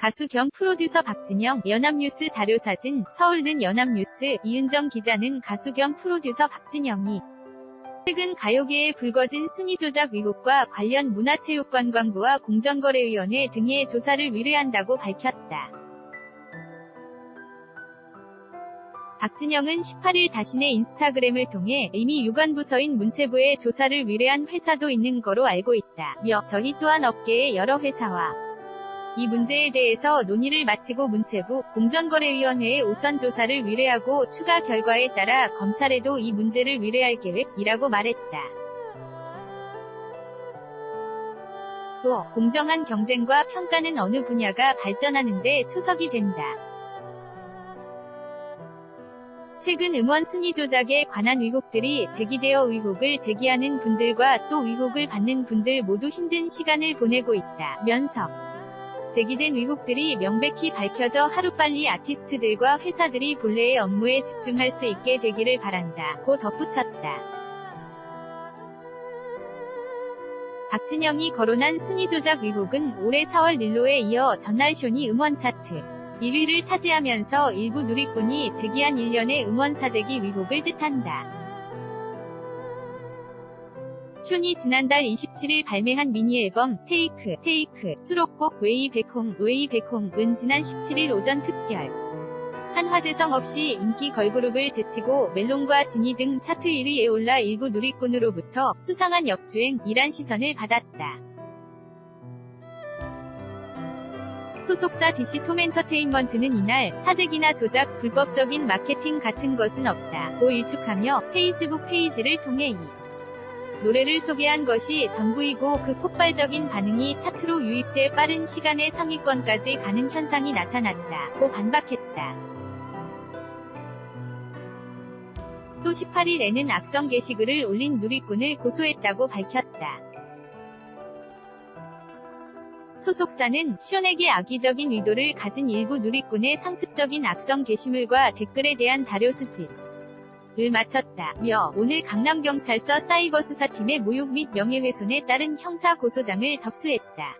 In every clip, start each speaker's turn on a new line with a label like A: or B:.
A: 가수 겸 프로듀서 박진영, 연합뉴스 자료사진, 서울는 연합뉴스, 이은정 기자는 가수 겸 프로듀서 박진영이 최근 가요계에 불거진 순위 조작 의혹과 관련 문화체육관광부와 공정거래위원회 등의 조사를 의뢰한다고 밝혔다. 박진영은 18일 자신의 인스타그램을 통해 이미 유관부서인 문체부에 조사를 의뢰한 회사도 있는 거로 알고 있다 며 저희 또한 업계의 여러 회사와 이 문제에 대해서 논의를 마치고 문체부 공정거래위원회에 우선 조사를 의뢰하고 추가 결과에 따라 검찰에도 이 문제를 의뢰할 계획이라고 말했다. 또 공정한 경쟁과 평가는 어느 분야가 발전하는데 초석이 된다. 최근 음원 순위 조작에 관한 의혹들이 제기되어 의혹을 제기하는 분들과 또 의혹을 받는 분들 모두 힘든 시간을 보내고 있다. 면석 제기된 의혹들이 명백히 밝혀져 하루빨리 아티스트들과 회사들이 본래의 업무에 집중할 수 있게 되기를 바란다. 고 덧붙였다. 박진영이 거론한 순위 조작 의혹은 올해 4월 릴로에 이어 전날 쇼니 음원 차트 1위를 차지하면서 일부 누리꾼이 제기한 일련의 음원 사재기 의혹을 뜻한다. 쇼니 지난달 27일 발매한 미니 앨범 테이크 테이크 수록곡 웨이 백홈 웨이 백홈은 지난 17일 오전 특별 한 화제성 없이 인기 걸그룹을 제치고 멜론과 지니 등 차트 1위에 올라 일부 누리꾼으로부터 수상한 역주행이란 시선을 받았다. 소속사 DC 톰엔터테인먼트는 이날 사재기나 조작, 불법적인 마케팅 같은 것은 없다. 고 일축하며 페이스북 페이지를 통해 이 노래를 소개한 것이 전부이고 그 폭발적인 반응이 차트로 유입돼 빠른 시간에 상위권까지 가는 현상이 나타났다. 고 반박했다. 또 18일에는 악성 게시글을 올린 누리꾼을 고소했다고 밝혔다. 소속사는 쇼넥의 악의적인 의도를 가진 일부 누리꾼의 상습적인 악성 게시물과 댓글에 대한 자료 수집 을 마쳤다며 오늘 강남경찰서 사이버수사팀의 모욕 및 명예훼손에 따른 형사 고소장을 접수했다.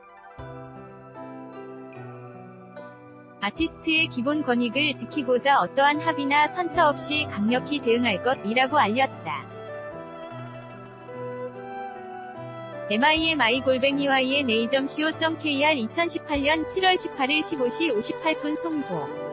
A: 아티스트의 기본 권익을 지키고자 어떠한 합의나 선처 없이 강력히 대응할 것이라고 알렸다. mimi 골뱅이와의 네이점 co.kr 2018년 7월 18일 15시 58분 송보